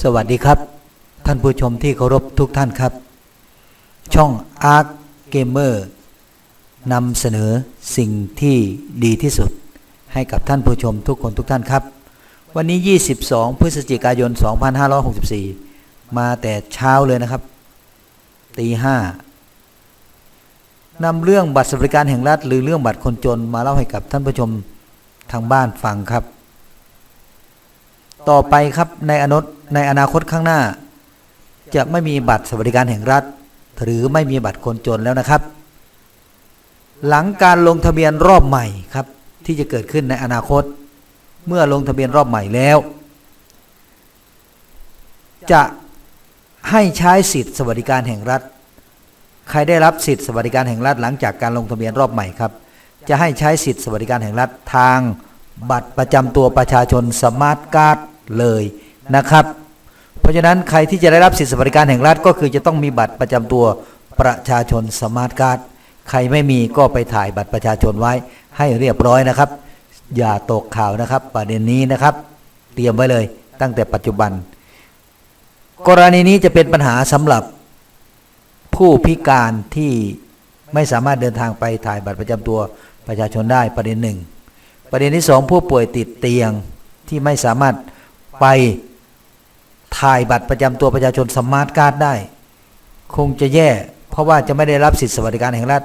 สวัสดีครับ ท่านผู้ชมที่เคารพทุกท่านครับ ช่อง Arc Gamer นำเสนอสิ่งที่ดีที่สุด ให้กับท่านผู้ชมทุกคนทุกท่านครับ วันนี้ 22 พฤศจิกายน 2564 มาแต่เช้าเลยนะครับตีห้านำเรื่องบัตรสวัสดิการแห่งรัฐ หรือเรื่องบัตรคนจนมาเล่าให้กับท่านผู้ชมทางบ้านฟังครับ ต่อไปครับในอนุ ในอนาคตข้างหน้า จะไม่มีบัตรสวัสดิการแห่งรัฐ หรือไม่มีบัตรคนจนแล้วนะครับ หลังการลงทะเบียนรอบใหม่ครับ ที่จะเกิดขึ้นในอนาคต เมื่อลงทะเบียนรอบใหม่แล้ว จะให้ใช้สิทธิสวัสดิการแห่งรัฐ ใครได้รับสิทธิสวัสดิการแห่งรัฐ หลังจากการลงทะเบียนรอบใหม่ครับ จะให้ใช้สิทธิสวัสดิการแห่งรัฐทางบัตรประจำตัวประชาชนสมาร์ทการ์ดเลยนะครับ เพราะฉะนั้นใครที่จะได้รับสิทธิสวัสดิการแห่งรัฐก็คือจะต้องมีบัตรประจำตัวประชาชนสมาร์ทการ์ดใครไม่มีก็ไปถ่ายบัตรประชาชนไว้ให้เรียบร้อยนะครับ อย่าตกข่าวนะครับ ประเด็นนี้นะครับ เตรียมไว้เลยตั้งแต่ปัจจุบัน กรณีนี้จะเป็นปัญหาสำหรับผู้พิการที่ไม่สามารถเดินทางไปถ่ายบัตรประจำตัวประชาชนได้ประเด็นหนึ่งประเด็นที่สองผู้ป่วยติดเตียงที่ไม่สามารถไป ถ่ายบัตรประจำตัวประชาชนสมาร์ทการ์ดได้ คงจะแย่ เพราะว่าจะไม่ได้รับสิทธิสวัสดิการแห่งรัฐ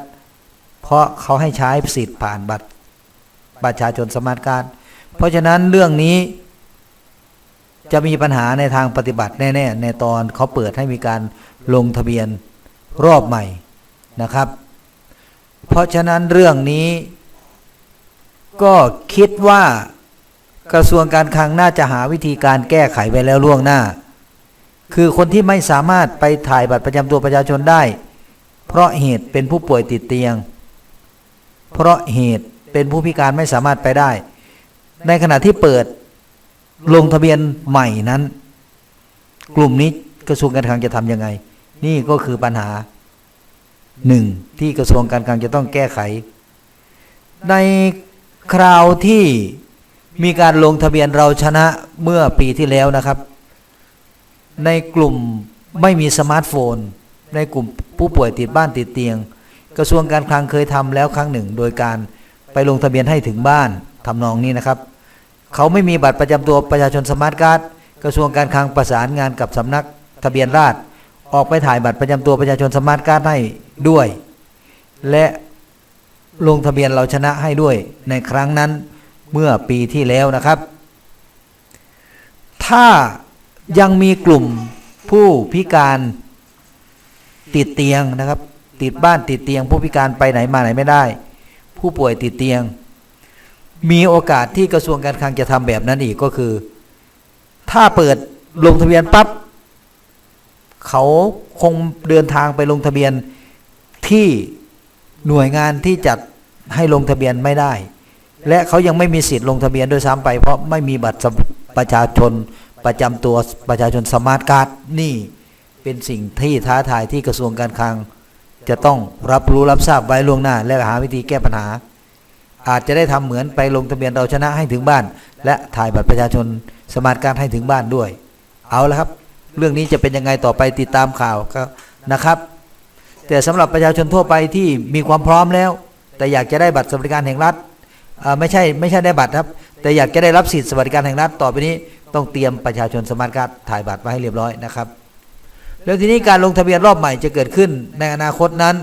เพราะเขาให้ใช้สิทธิ์ผ่านบัตรประชาชนสมาร์ทการ์ดเพราะฉะนั้นเรื่องนี้จะมีปัญหาในทางปฏิบัติแน่ๆ ในตอนเขาเปิดให้มีการลงทะเบียนรอบใหม่นะครับ เพราะฉะนั้นเรื่องนี้ ก็คิดว่ากระทรวงการคลังน่าจะหาวิธีการแก้ไขไปแล้วล่วงหน้า คือคนที่ไม่สามารถไปถ่ายบัตรประจำตัวประชาชนได้ เพราะเหตุเป็นผู้ป่วยติดเตียง เพราะเหตุเป็นผู้พิการไม่สามารถไปได้ ในขณะที่เปิดลงทะเบียนใหม่นั้น กลุ่มนี้กระทรวงการคลังจะทำยังไง นี่ก็คือปัญหาหนึ่งที่กระทรวงการคลังจะต้องแก้ไข ในคราวที่มีการลงทะเบียนเราชนะเมื่อปีที่แล้วนะครับ ในกลุ่มไม่มีสมาร์ทโฟน ในกลุ่มผู้ป่วยติดบ้านติดเตียง กระทรวงการคลังเคยทำแล้วครั้งหนึ่ง โดยการไปลงทะเบียนให้ถึงบ้านทำนองนี้นะครับ เขาไม่มีบัตรประจำตัวประชาชนสมาร์ทการ์ดกระทรวงการคลังประสานงานกับสำนักทะเบียนราษฎรออกไปถ่ายบัตรประจำตัวประชาชนสมาร์ทการ์ดให้ด้วย และลงทะเบียนเราชนะให้ด้วยในครั้งนั้นเมื่อปีที่แล้วนะครับ ถ้า ยังมีกลุ่มผู้พิการติดเตียงนะครับ ติดบ้านติดเตียง ผู้พิการไปไหนมาไหนไม่ได้ ผู้ป่วยติดเตียง มีโอกาสที่กระทรวงการคลังจะทำแบบนั้นอีกก็คือ ถ้าเปิดลงทะเบียนปับ๊บเขาคงเดินทางไปลงทะเบียนที่หน่วยงานที่จัดให้ลงทะเบียนไม่ได้ และเขายังไม่มีสิทธิ์ลงทะเบียนด้วยซ้ำไป เพราะไม่มีบัตรประชาชน ประจำตัวประชาชนสมาร์ทการ์ดนี่เป็นสิ่งที่ท้าทายที่กระทรวงการคลัง จะต้องรับรู้รับทราบไว้ล่วงหน้า และหาวิธีแก้ปัญหา อาจจะได้ทำเหมือนไปลงทะเบียนเราชนะให้ถึงบ้าน และถ่ายบัตรประชาชนสมาร์ทการ์ดให้ถึงบ้านด้วย เอาละครับ เรื่องนี้จะเป็นยังไงต่อไปติดตามข่าวนะครับ แต่สำหรับประชาชนทั่วไปที่มีความพร้อมแล้ว แต่อยากจะได้บัตรสวัสดิการแห่งรัฐไม่ใช่ไม่ใช่ได้บัตรครับ แต่อยากจะได้รับสิทธิสวัสดิการแห่งรัฐต่อไปนี้ ต้องเตรียมประชาชนสมาร์ทการ์ดถ่ายบัตรมาให้เรียบร้อยนะครับ แล้วทีนี้การลงทะเบียนรอบใหม่จะเกิดขึ้นในอนาคตนั้น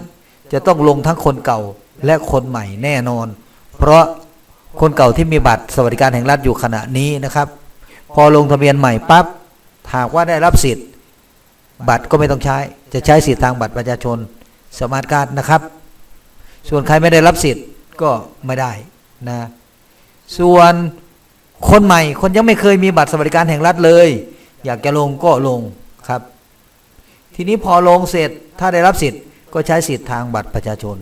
จะต้องลงทั้งคนเก่าและคนใหม่แน่นอน เพราะคนเก่าที่มีบัตรสวัสดิการแห่งรัฐอยู่ขณะนี้นะครับ พอลงทะเบียนใหม่ปั๊บหากว่าได้รับสิทธิ์ บัตรก็ไม่ต้องใช้ จะใช้สิทธิ์ทางบัตรประชาชนสมาร์ทการ์ดนะครับ ส่วนใครไม่ได้รับสิทธิ์ก็ไม่ได้นะ ส่วน คนใหม่คนยังไม่เคยมีบัตรสวัสดิการแห่งรัฐเลย อยากจะลงก็ลงครับ ทีนี้พอลงเสร็จถ้าได้รับสิทธิ์ก็ใช้สิทธิ์ทางบัตรประชาชน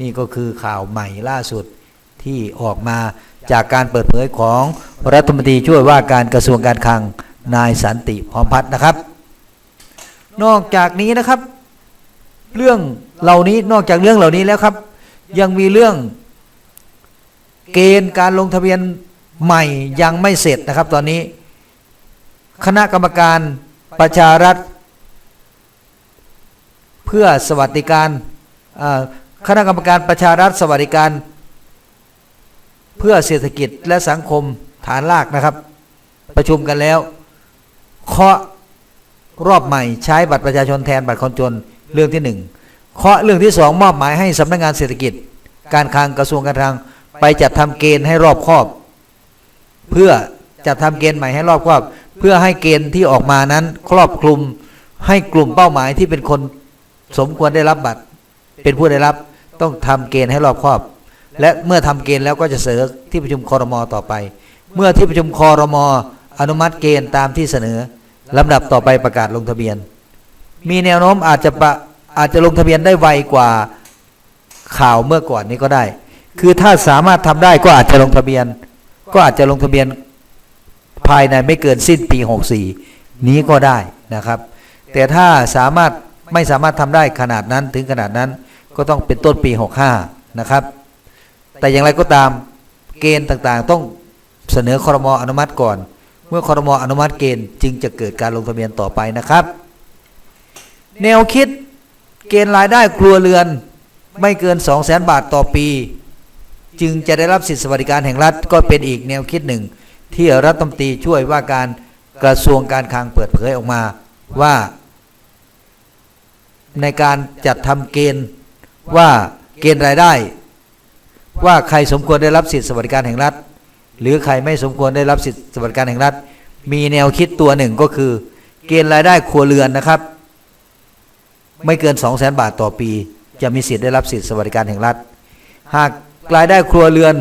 นี่ก็คือข่าวใหม่ล่าสุดที่ออกมาจากการเปิดเผยของรัฐมนตรีช่วยว่าการกระทรวงการคลังนายสันติพร้อมพัฒน์นะครับ นอกจากนี้นะครับ เรื่องเหล่านี้นอกจากเรื่องเหล่านี้แล้วครับ ยังมีเรื่องเกณฑ์การลงทะเบียน ใหม่ยังไม่เสร็จนะครับ ตอนนี้ คณะกรรมการประชารัฐ เพื่อสวัสดิการคณะกรรมการประชารัฐสวัสดิการ เพื่อเศรษฐกิจและสังคมฐานรากนะครับ ประชุมกันแล้วเคาะรอบใหม่ใช้บัตรประชาชนแทนบัตรคนจนเรื่องที่หนึ่งเคาะเรื่องที่สองมอบหมายให้สำนักงานเศรษฐกิจ การคลังกระทรวงการคลังไปจัดทำเกณฑ์ให้รอบคอบ เพื่อจัดทำเกณฑ์ใหม่ให้รอบครอบ เพื่อให้เกณฑ์ที่ออกมานั้น ครอบคลุมให้กลุ่มเป้าหมายที่เป็นคนสมควรได้รับบัตร เป็นผู้ได้รับต้องทำเกณฑ์ให้รอบครอบ และเมื่อทำเกณฑ์แล้วก็จะเสนอที่ประชุมคอรมอต่อไป เมื่อที่ประชุมคอรมออนุมัติเกณฑ์ตามที่เสนอลำดับต่อไปประกาศลงทะเบียน มีแนวโน้มอาจจะประอาจจะลงทะเบียนได้ไวกว่าข่าวเมื่อก่อนนี้ก็ได้ คือถ้าสามารถทำได้ก็อาจจะลงทะเบียน ก็อาจจะลงทะเบียนภายในไม่เกินสิ้นปี 64 นี้ก็ได้นะครับ แต่ถ้าสามารถไม่สามารถทำได้ขนาดนั้นถึงขนาดนั้นก็ต้องเป็นต้นปี 65 นะครับ แต่อย่างไรก็ตามเกณฑ์ต่างๆ ต้องเสนอคอรมออนุมัติก่อน เมื่อคอรมออนุมัติเกณฑ์จึงจะเกิดการลงทะเบียนต่อไปนะครับ แนวคิดเกณฑ์รายได้ครัวเรือนไม่เกิน 2 0 0 0 0 0 บาทต่อปี จึงจะได้รับสิทธิสวัสดิการแห่งรัฐก็เป็นอีกแนวคิดหนึ่ง ที่รัฐมนตรีช่วยว่าการกระทรวงการคลังเปิดเผยออกมาว่า ในการจัดทำเกณฑ์ว่าเกณฑ์รายได้ ว่าใครสมควรได้รับสิทธิสวัสดิการแห่งรัฐ หรือใครไม่สมควรได้รับสิทธิสวัสดิการแห่งรัฐ มีแนวคิดตัวหนึ่งก็คือ เกณฑ์รายได้ครัวเรือนนะครับ ไม่เกิน 2 0 0 0 0 0 บาทต่อปี จะมีสิทธิ์ได้รับสิทธิสวัสดิการแห่งรัฐ หาก รายได้ครัวเรือน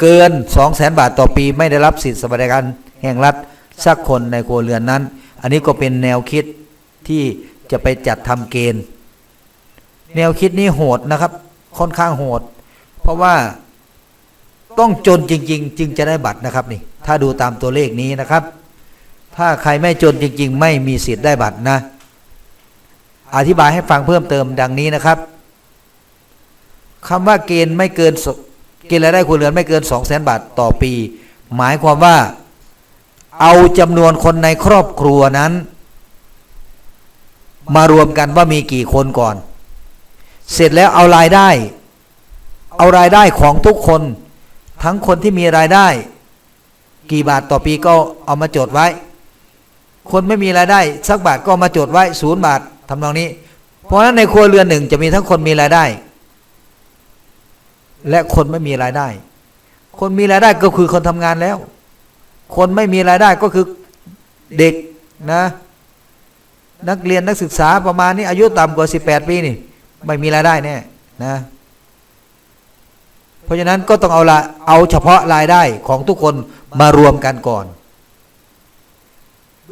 เกิน 2 0 0 0 0 0บาทต่อปี ไม่ได้รับสิทธิสวัสดิการแห่งรัฐสักคนในครัวเรือนนั้น อันนี้ก็เป็นแนวคิดที่จะไปจัดทำเกณฑ์ แนวคิดนี้โหดนะครับ ค่อนข้างโหด เพราะว่าต้องจนจริง ๆ จึงจะได้บัตรนะครับนี่ ถ้าดูตามตัวเลขนี้นะครับ ถ้าใครไม่จนจริง ๆ ไม่มีสิทธิ์ได้บัตรนะ อธิบายให้ฟังเพิ่มเติมดังนี้นะครับ คำว่าเกณฑ์ไม่เกินเกณฑ์รายได้ครัวเรือนไม่เกิน2 0 0 0 0 0บาทต่อปี หมายความว่าเอาจำนวนคนในครอบครัวนั้น มารวมกันว่ามีกี่คนก่อน เสร็จแล้วเอารายได้ เอารายได้ของทุกคน ทั้งคนที่มีรายได้ กี่บาทต่อปีก็เอามาจดไว้ คนไม่มีรายได้ สักบาทก็มาจดไว้ศูนย์บาททำนองนี้ เพราะฉะนั้นในครัวเรือนหนึ่งจะมีทั้งคนมีรายได้ และคนไม่มีรายได้ คนมีรายได้ก็คือคนทำงานแล้ว คนไม่มีรายได้ก็คือเด็กนะ นักเรียนนักศึกษาประมาณนี้อายุต่ำกว่า 18 ปีนี่ ไม่มีรายได้แน่นะ เพราะฉะนั้นก็ต้องเอาละเอาเฉพาะรายได้ของทุกคนมารวมกันก่อน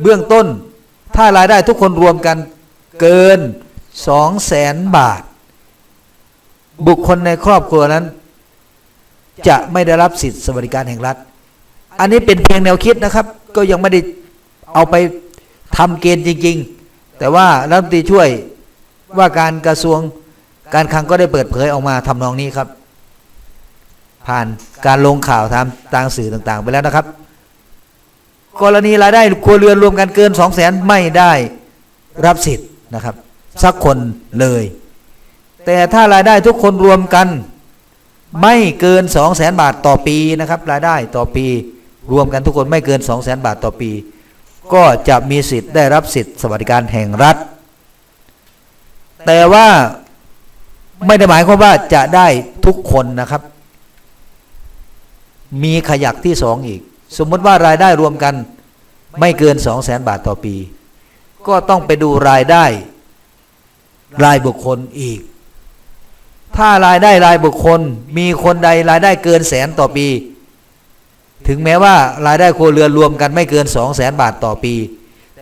เบื้องต้นถ้ารายได้ทุกคนรวมกันเกินสองแสนบาท บุคคลในครอบครัวนั้น จะไม่ได้รับสิทธิสวัสดิการแห่งรัฐ อันนี้เป็นเพียงแนวคิดนะครับ ก็ยังไม่ได้เอาไปทำเกณฑ์จริง ๆ แต่ว่ารัฐมนตรีช่วยว่าการกระทรวงการคลังก็ได้เปิดเผยออกมาทำนองนี้ครับ ผ่านการลงข่าวทางทางสื่อต่างๆ ไปแล้วนะครับ กรณีรายได้ครัวเรือนรวมกันเกิน2 0 0แสนไม่ได้รับสิทธิ์นะครับ สักคนเลย แต่ถ้ารายได้ทุกคนรวมกัน ไม่เกิน 2 0 0แสนบาทต่อปีนะครับรายได้ต่อปี รวมกันทุกคนไม่เกิน 2 0 0แสนบาทต่อปี ก็จะมีสิทธิ์ได้รับสิทธิ์สวัสดิการแห่งรัฐ แต่ว่าไม่ได้หมายความว่าจะได้ทุกคนนะครับ มีขยักที่สองอีก สมมติว่ารายได้รวมกันไม่เกิน 2 0 0แสนบาทต่อปี ก็ต้องไปดูรายได้รายบุคคลอีก ถ้ารายได้รายบุคคล มีคนใดรายได้เกินแสนต่อปี ถึงแม้ว่ารายได้ครัวเรือนรวมกันไม่เกิน2 0 0แสนบาทต่อปี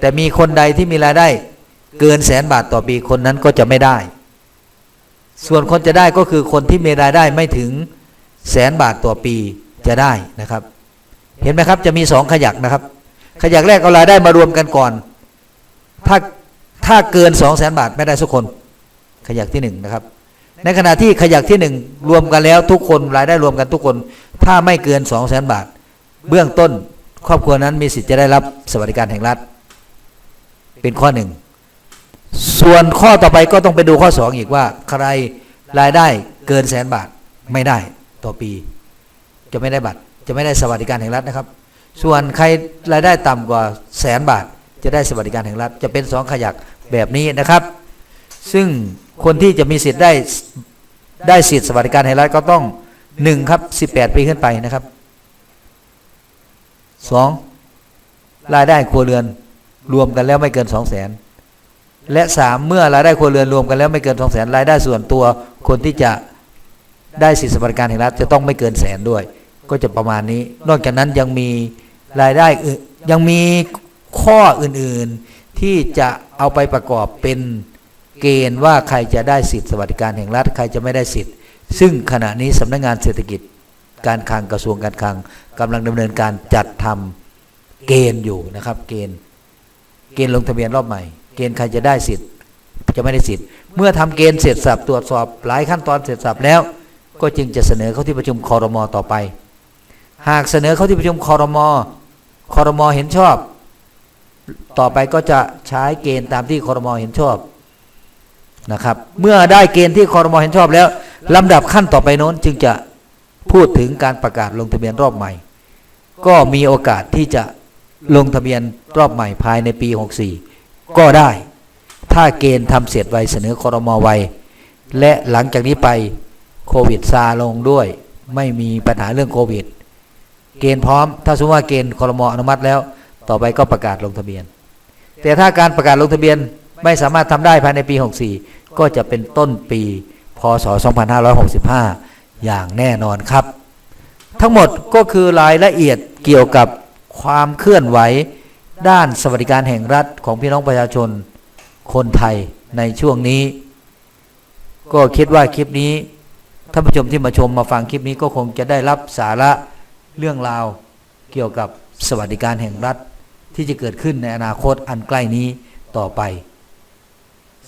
แต่มีคนใดที่มีรายได้เกินแสนบาทต่อปีคนนั้นก็จะไม่ได้ ส่วนคนจะได้ก็คือคนที่มีรายได้ไม่ถึงแสนบาทต่อปีจะได้นะครับ เห็นไหมครับจะมีสองขยักนะครับ ขยักแรกเอารายได้มารวมกันก่อน ถ้าถ้าเกินสองแสนบาทไม่ได้สักคน ขยักที่หนึ่งนะครับ ในขณะที่ขยักที่หนึ่งรวมกันแล้วทุกคนรายได้รวมกันทุกคน ถ้าไม่เกินสองแสนบาท เบื้องต้นครอบครัวนั้นมีสิทธิ์จะได้รับสวัสดิการแห่งรัฐ เป็นข้อหนึ่งส่วนข้อต่อไปก็ต้องไปดูข้อสองอีกว่า ใครรายได้เกินแสนบาทไม่ได้ต่อปี จะไม่ได้บัตร จะไม่ได้สวัสดิการแห่งรัฐนะครับ ส่วนใครรายได้ต่ำกว่าแสนบาท จะได้สวัสดิการแห่งรัฐ จะเป็นสองขยักแบบนี้นะครับ ซึ่งคนที่จะมีสิทธิ์ได้ได้สิทธิ์สวัสดิการแห่งรัฐก็ต้องหนึ่งครับสิบแปดปีขึ้นไปนะครับสองรายได้ครัวเรือนรวมกันแล้วไม่เกินสองแสนและสามเมื่อรายได้ครัวเรือนรวมกันแล้วไม่เกินสองแสนรายได้ส่วนตัวคนที่จะได้สิทธิสวัสดิการแห่งรัฐจะต้องไม่เกินแสนด้วย ก็จะประมาณนี้ นอกจากนั้นยังมีรายได้อื่นยังมีข้ออื่นๆที่จะเอาไปประกอบเป็น เกณฑ์ว่าใครจะได้สิทธิสวัสดิการแห่งรัฐใครจะไม่ได้สิทธิ์ ซึ่งขณะนี้สำนักงานเศรษฐกิจการคลังกระทรวงการคลังกำลังดำเนินการจัดทำเกณฑ์อยู่นะครับ เกณฑ์ เกณฑ์ลงทะเบียนรอบใหม่ เกณฑ์ใครจะได้สิทธิ์จะไม่ได้สิทธิ์ เมื่อทำเกณฑ์เสร็จสับตรวจสอบหลายขั้นตอนเสร็จสับแล้ว ก็จึงจะเสนอเข้าที่ประชุมคอรมอต่อไป หากเสนอเข้าที่ประชุมคอรมอคอรมอเห็นชอบ ต่อไปก็จะใช้เกณฑ์ตามที่คอรมอเห็นชอบ นะครับ เมื่อได้เกณฑ์ที่คอรมอเห็นชอบแล้วลำดับขั้นต่อไปโน้นจึงจะพูดถึงการประกาศลงทะเบียนรอบใหม่ ก็มีโอกาสที่จะลงทะเบียนรอบใหม่ภายในปี 64 ก็ได้ ถ้าเกณฑ์ทำเสร็จไวเสนอคอรมอไวและหลังจากนี้ไปโควิดซาลงด้วย ไม่มีปัญหาเรื่องโควิด เกณฑ์พร้อม ถ้าสมมติว่าเกณฑ์คอรมออนุมัติแล้ว ต่อไปก็ประกาศลงทะเบียน แต่ถ้าการประกาศลงทะเบียน ไม่สามารถทำได้ภายในปี 64 ก็จะเป็นต้นปีพศ 2565 อย่างแน่นอนครับ ทั้งหมดก็คือรายละเอียดเกี่ยวกับความเคลื่อนไหวด้านสวัสดิการแห่งรัฐของพี่น้องประชาชนคนไทยในช่วงนี้ ก็คิดว่าคลิปนี้ท่านผู้ชมที่มาชมมาฟังคลิปนี้ก็คงจะได้รับสาระเรื่องราวเกี่ยวกับสวัสดิการแห่งรัฐที่จะเกิดขึ้นในอนาคตอันใกล้นี้ต่อไป